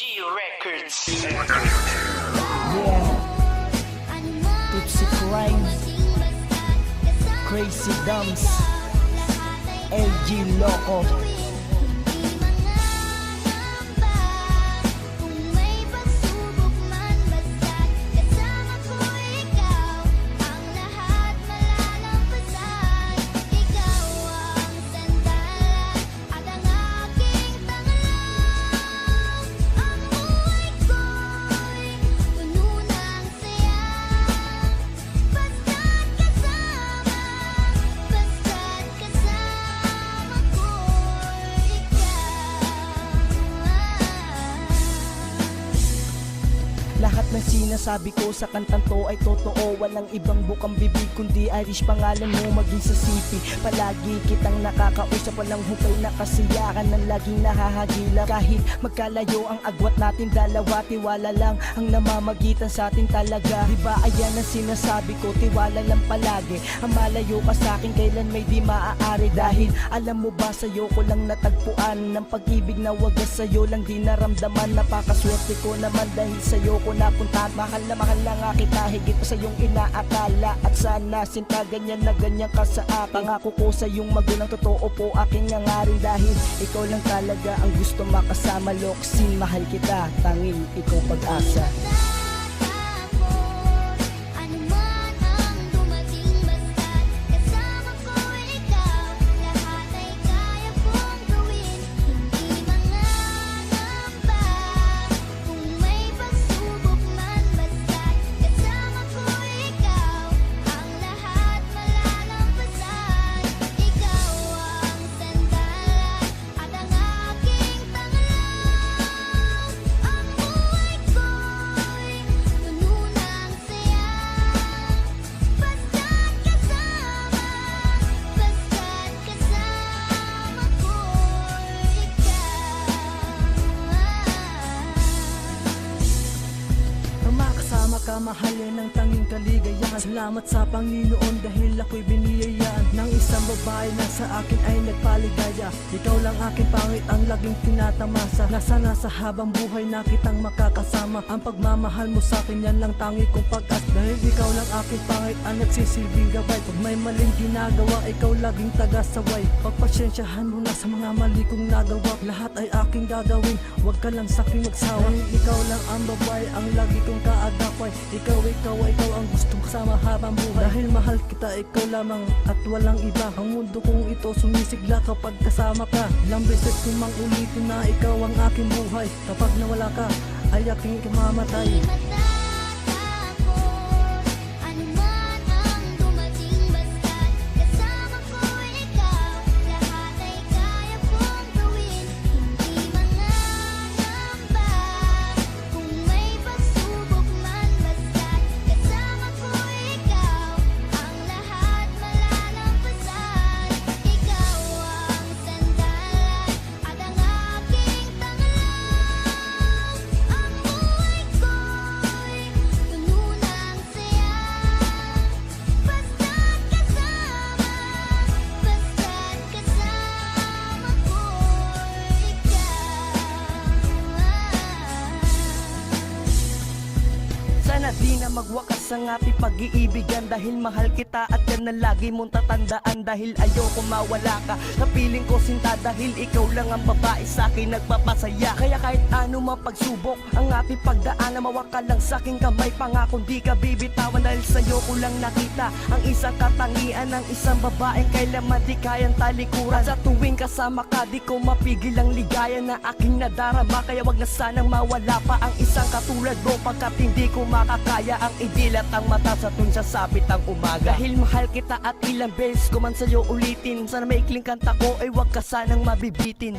G Records. Yeah, Tipsy Crime, Crazy Dumps, LG Loco. Lahat ng sinasabi ko sa kantang to ay totoo. Walang ibang bukang bibig kundi Irish pangalan mo maging sa city Palagi kitang nakakausap Walang hukay na kasiyakan ng laging nahahagila. Kahit magkalayo ang agwat natin dalawa Tiwala lang ang namamagitan sa atin talaga. Diba ayan ang sinasabi ko? Tiwala lang palagi. Ang malayo ka sa akin kailan may di maaari? Dahil alam mo ba sa'yo ko lang natagpuan Ng pag-ibig na wagas sa'yo. Lang di naramdaman Napakaswerte ko naman dahil sa'yo ko napunta Mahal na mahal na nga kita. Higit pa sa iyong inaakala At sana sinta ganyan na ganyan ka sa akin. Pangako ko sa iyong magulang totoo po aking nangarin Dahil ikaw lang talaga ang gusto makasama. Loksin mahal kita tanging ikaw pag-asa mahalin ng tanging kaligayahan. Salamat sa Panginoon dahil ako'y biniyayaan. Ng isang babae na sa akin ay nagpaligaya. Ikaw lang aking pangit ang laging tinatamasa Nasa nasa habang buhay na kitang makakasama. Ang pagmamahal mo sa akin yan lang tangi kong pag-as. Dahil ikaw lang aking pangit ang nagsisilbing gabay. Pag may maling ginagawa, ikaw laging taga-saway. Pagpasensyahan mo na sa mga mali kong nagawa. Lahat ay aking gagawin, huwag ka lang sa akin magsawa. Dahil ikaw lang ang babae, ang lagi kong kaagapay Ikaw, ikaw, ikaw ang gustong kasama habang buhay. Dahil mahal kita, ikaw lamang at walang iba. Ang mundo kong ito sumisigla kapag kasama ka. Ilang beses kong mang ulitin na ikaw ang aking buhay. Kapag nawala ka, ay aking ikamamatay Di na magwakas ang ating pag-iibigan Dahil mahal kita at yan ang lagi mong tatandaan. Dahil ayoko mawala ka Kapiling ko sinta dahil ikaw lang ang babae sa akin nagpapasaya. Kaya kahit ano man pagsubok ang ating pagdaan Na mawaka lang sa aking kamay. Pangako di ka bibitawan dahil sa'yo ko lang nakita Ang isang katangian ng isang babaeng kailanman di kayang talikuran. At sa tuwing kasama ka di ko mapigil ang ligaya na aking nadarama. Kaya wag na sanang mawala pa ang isang katulad mo Pagkat hindi ko makakaya ang idilat ang mata sa tuwing sasapit ang umaga. Dahil mahal kita at ilang beses ko man sa'yo ulitin. Sana maikling kanta ko ay wag ka sanang mabibitin